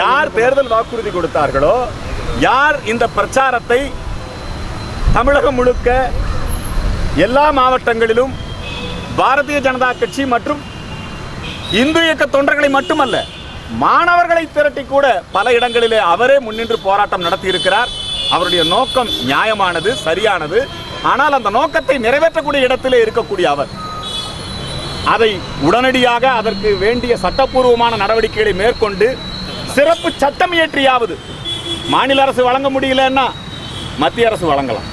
யார் தேர்தல் வாக்குறுதி கொடுத்தார்களோ யார் இந்த பிரச்சாரத்தை தமிழகம் முழுக்க எல்லா மாவட்டங்களிலும் பாரதிய ஜனதா கட்சி மற்றும் இந்து இயக்க தொண்டர்களை மட்டுமல்ல மாணவர்களை திரட்டி கூட பல இடங்களிலே அவரே முன்னின்று போராட்டம் நடத்தியிருக்கிறார். அவருடைய நோக்கம் நியாயமானது சரியானது. ஆனால் அந்த நோக்கத்தை நிறைவேற்றக்கூடிய இடத்திலே இருக்கக்கூடிய அவர் அதை உடனடியாக அதற்கு வேண்டிய சட்டப்பூர்வமான நடவடிக்கைகளை மேற்கொண்டு சிறப்பு சட்டம் இயற்றியாவது? மாநில அரசு வழங்க முடியலன்னா மத்திய அரசு வழங்கலாம்.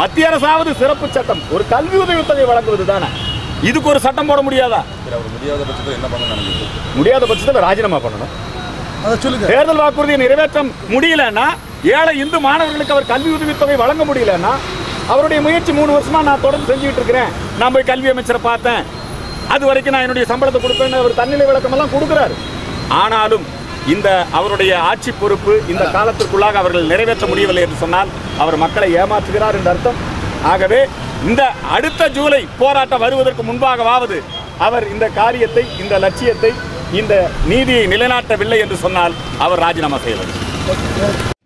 மத்திய அரசாவது சிறப்பு சட்டம் ஒரு கல்வி உதவித்தொகை வழங்குவது தானே? இதுக்கு ஒரு சட்டம் போட முடியாதா? முடியாத பட்சத்தில் என்ன பண்ண நினைக்கிறீங்க? முடியாத பட்சத்தில் ராஜினாமா பண்ணணும். தேர்தல் வாக்குறுதியை நிறைவேற்ற முடியலன்னா ஏழை இந்து மாணவர்களுக்கு அவர் கல்வி உதவித்தொகை வழங்க முடியலன்னா அவருடைய முயற்சி மூணு வருஷமா நான் தொடர்ந்து செஞ்சுட்டு இருக்கிறேன். நான் போய் கல்வி அமைச்சரை பார்த்தேன். அது வரைக்கும் நான் என்னுடைய சம்பளத்தை கொடுப்பேன்னு அவர் தன்னிலை விளக்கம் எல்லாம் கொடுக்குறாரு. ஆனாலும் இந்த அவருடைய ஆட்சி பொறுப்பு இந்த காலத்திற்குள்ளாக அவர்கள் நிறைவேற்ற முடியவில்லை என்று சொன்னால் அவர் மக்களை ஏமாற்றுகிறார் என்று அர்த்தம். ஆகவே இந்த அடுத்த ஜூலை போராட்டம் வருவதற்கு முன்பாகவாவது அவர் இந்த காரியத்தை இந்த லட்சியத்தை இந்த நீதியை நிலைநாட்டவில்லை என்று சொன்னால் அவர் ராஜினாமா செய்ய வேண்டும்.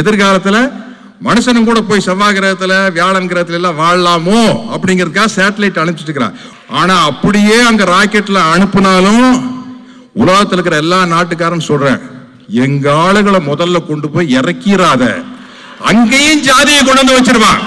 எதிர்காலத்தில் மனுஷனும் கூட போய் செவ்வாய் கிரகத்தில் வியாழன் கிரகத்துல எல்லாம் வாழலாமோ அப்படிங்கிறதுக்காக சேட்டலைட் அனுப்பிச்சிட்டு இருக்கிறான். ஆனால் அப்படியே அங்கே ராக்கெட்டில் அனுப்புனாலும் உலகத்தில் இருக்கிற எல்லா நாட்டுக்காரன் சொல்கிறேன் எங்க ஆளுகளை முதல்ல கொண்டு போய் இறக்கிறாத. அங்கேயும் ஜாதியை கொண்டு வந்து வச்சிருவான்.